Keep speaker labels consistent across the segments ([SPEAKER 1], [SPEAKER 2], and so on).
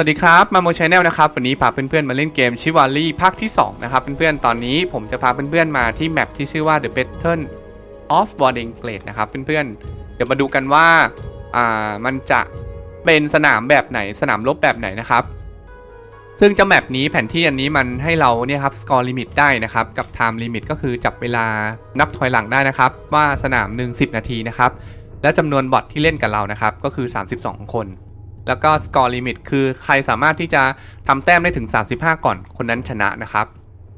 [SPEAKER 1] สวัสดีครับ มาโมชแนลนะครับวันนี้พาเพื่อนๆมาเล่นเกมชิวารีภาคที่2นะครับเพื่อนๆตอนนี้ผมจะพาเพื่อนๆมาที่แมปที่ชื่อว่า The Battle of Boarding Glade นะครับเพื่อนๆ เดี๋ยวมาดูกันว่าอ่ามันจะเป็นสนามแบบไหนสนามรบแบบไหนนะครับ ซึ่งเจ้าแมปนี้แผนที่อันนี้มันให้เราเนี่ยครับสกอร์ลิมิตได้นะครับ กับ Time Limit ก็คือจับเวลานับถอยหลังได้นะครับ ว่าสนามหนึ่ง10 นาทีนะครับและจำนวนบอทที่เล่นกับเรานะครับก็คือ 32 คน แล้วก็สกอร์ลิมิตคือใครสามารถที่จะทำแต้มได้ถึง 35 ก่อนคนนั้นชนะนะครับ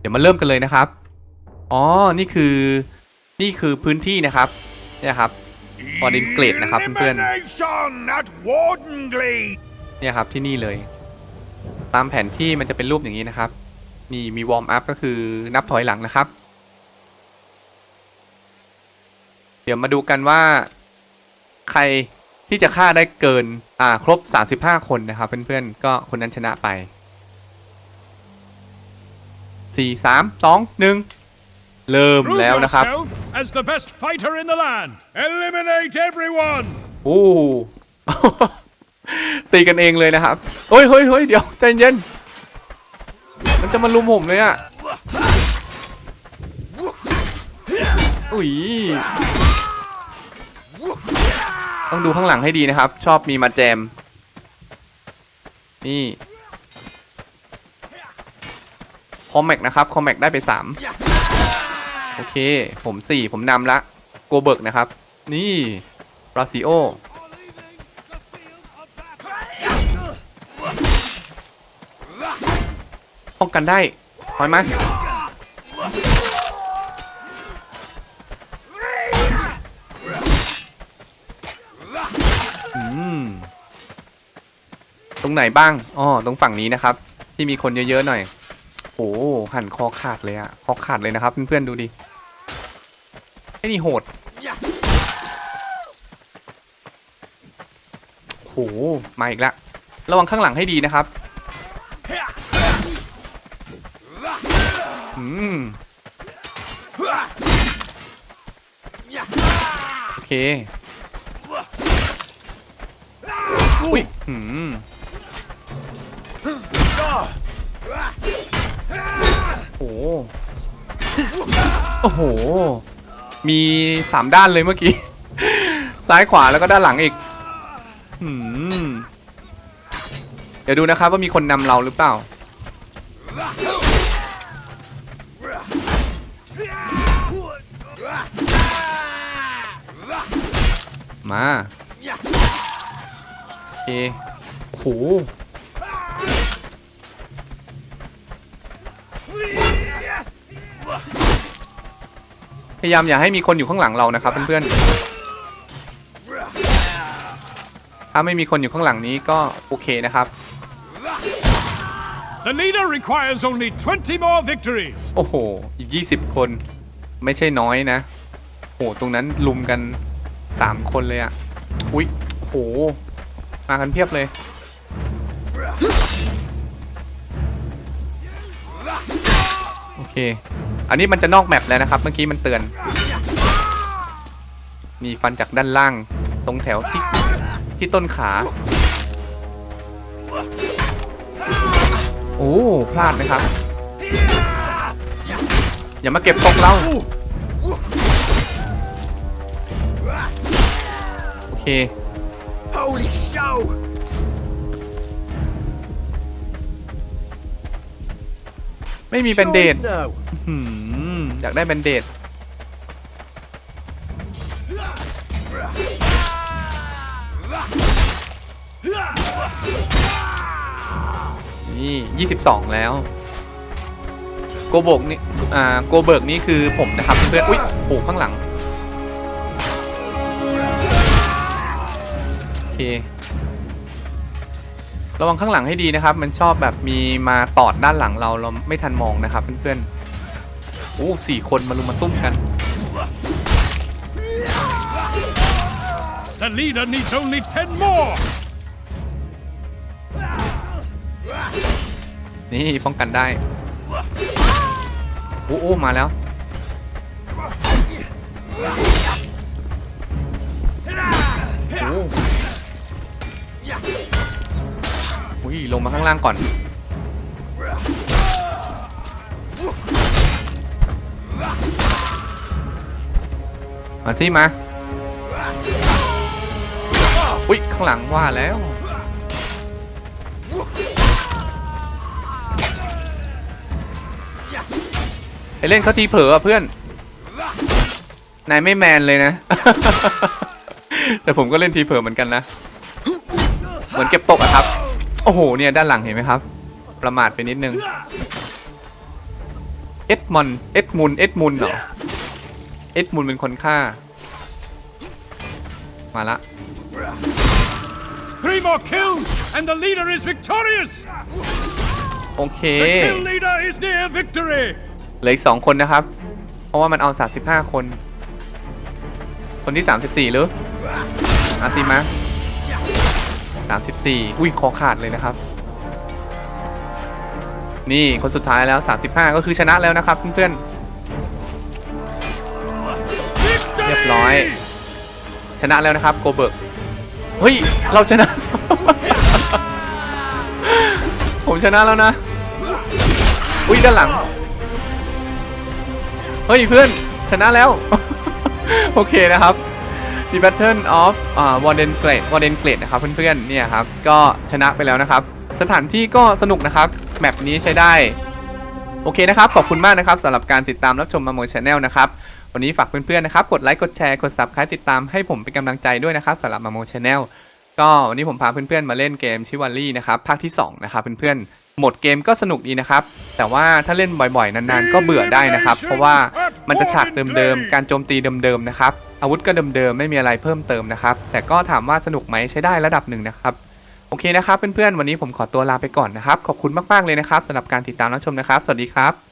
[SPEAKER 1] เดี๋ยวมาเริ่มกันเลยนะครับ อ๋อ นี่คือนี่คือพื้นที่นะครับเนี่ยครับ Warden Glade นะครับเพื่อนๆ
[SPEAKER 2] Elimination at Warden Glade.
[SPEAKER 1] เนี่ยครับที่นี่เลย ตามแผนที่มันจะเป็นรูปอย่างนี้นะครับ นี่มีวอร์มอัพก็คือนับถอยหลังนะครับ เดี๋ยวมาดูกันว่า ใคร ที่จะฆ่าได้เกินอ่าครบ 35 คนนะครับเพื่อนๆก็คนนั้นชนะไป 4 3 2 1 เริ่ม
[SPEAKER 3] Prove
[SPEAKER 1] แล้วนะครับ
[SPEAKER 3] yourself as the best fighter in the land. Eliminate everyone.
[SPEAKER 1] โอ้ตีกันเองเลยนะครับเฮ้ยเฮ้ยเฮ้ยเดี๋ยวใจเย็น มันจะมาลุมผมเลยอะ อุ้ย ต้องดูข้างหลังให้ดีนะครับ ชอบมีมาแจม นี่คอมแม็กนะครับคอมแม็กได้ไป 3 โอเค ผม 4 ผมนำละโกเบิร์กนะครับ นี่ราซิโอป้องกันได้ถอยมา ตรงไหนบ้างอ๋อตรงฝั่งนี้นะครับ ที่มีคนเยอะๆหน่อยโอ้หันคอขาดเลยอะคอขาดเลยนะครับเพื่อนๆดูดิไอ้นี่โหดโหมาอีกแล้วระวังข้างหลังให้ดีนะครับอืมโอเค อุ้ยอืมโอ้โหโอ้โห มีสามด้านเลยเมื่อกี้ ซ้ายขวาแล้วก็ด้านหลังอีกอืมเดี๋ยวดูนะครับว่ามีคนนำเราหรือเปล่า มา โอเคโอ้โหพยายามอย่าให้มีคนอยู่ข้างหลังเรานะครับเพื่อนๆ ถ้าไม่มีคนอยู่ข้างหลังนี้ก็โอเคนะครับ
[SPEAKER 3] The leader requires only 20 more victories.
[SPEAKER 1] โอ้โห อีก 20 คน ไม่ใช่น้อยนะ โห ตรงนั้นลุมกัน 3 คนเลยอะอุ๊ยโห มากันเพียบเลย โอเค อันนี้มันจะนอกแมปแล้วนะครับ เมื่อกี้มันเตือน มีฟันจากด้านล่าง ตรงแถวที่ที่ต้นขา โอ้ พลาดไหมครับ อย่ามาเก็บตกเราโอเค
[SPEAKER 2] Holy show!
[SPEAKER 1] ไม่มีแบนเดด
[SPEAKER 2] No.
[SPEAKER 1] หืมอยากได้แบนเดด นี่ 22 แล้ว โกโบกนี่ อ่า โกเบิร์กนี่คือผมนะครับเพื่อน อุ๊ยโหข้างหลัง โอเค ระวังข้างหลังให้ดีนะครับ มันชอบแบบมีมาตอดด้านหลังเราเราไม่ทันมองนะครับเพื่อนๆโอ้สี่คนมาลุมมาตุ้มกัน
[SPEAKER 3] The leader needs only 10 more.
[SPEAKER 1] นี่ป้องกันได้ โอ้โอ้มาแล้ว ลงมาข้างล่างก่อน มาสิมา อุ๊ย ข้างหลังว่าแล้ว ไอเล่นเขาทีเผลอเพื่อน นายไม่แมนเลยนะ แต่ผมก็เล่นทีเผลอเหมือนกันนะ เหมือนเก็บตกอะครับ อ้โหเนี่ยด้านหลังเห็นไหมครับ ประมาทไปนิดนึงเอ็ดมอนเอ็ดมุนเอ็ดมุนเหรอเอ็ดมุนเป็นคนฆ่า มาละ
[SPEAKER 3] Three more kills, and the leader is victorious!
[SPEAKER 1] โอเค
[SPEAKER 3] The kill leader is near victory!
[SPEAKER 1] เหลืออีกสองคนนะครับ เพราะว่ามันเอา35คน คนที่34หรืออาซิมา 34 อุ้ยคอขาดเลยนะครับ นี่คนสุดท้ายแล้ว 35 ก็คือชนะแล้วนะครับเพื่อน
[SPEAKER 3] Victory!
[SPEAKER 1] เรียบร้อย ชนะแล้วนะครับโกเบิร์กเฮ้ย เราชนะ ผมชนะแล้วนะ อุ้ยด้านหลัง เฮ้ยเพื่อนชนะแล้ว โอเคนะครับ The Battle of อ่า Warden Glade Warden Glade นะครับเพื่อนๆเนี่ยครับก็ชนะไปแล้วนะครับ สถานที่ก็สนุกนะครับแมปนี้ใช้ได้ โอเคนะครับ ขอบคุณมากนะครับสำหรับการติดตามรับชมมาโมชแนลนะครับ วันนี้ฝากเพื่อนๆนะครับ กดไลค์กดแชร์กด subscribe ติดตามให้ผมเป็นกำลังใจด้วยนะครับสำหรับมาโมชแนลก็วันนี้ผมพาเพื่อนๆมาเล่นเกมชิวารี่นะครับภาคที่2นะครับเพื่อนๆโหมดเกมก็สนุกดีนะครับ แต่ว่าถ้าเล่นบ่อยๆ นานๆ ก็เบื่อได้นะครับ เพราะว่ามันจะฉากเดิมๆ การโจมตีเดิมๆ นะครับ อาวุธก็เดิมๆไม่มีอะไรเพิ่มเติมนะครับ แต่ก็ถามว่าสนุกไหมใช้ได้ระดับหนึ่งนะครับ โอเคนะครับเพื่อนๆวันนี้ผมขอตัวลาไปก่อนนะครับ ขอบคุณมากๆเลยนะครับสำหรับการติดตามรับชมนะครับ สวัสดีครับ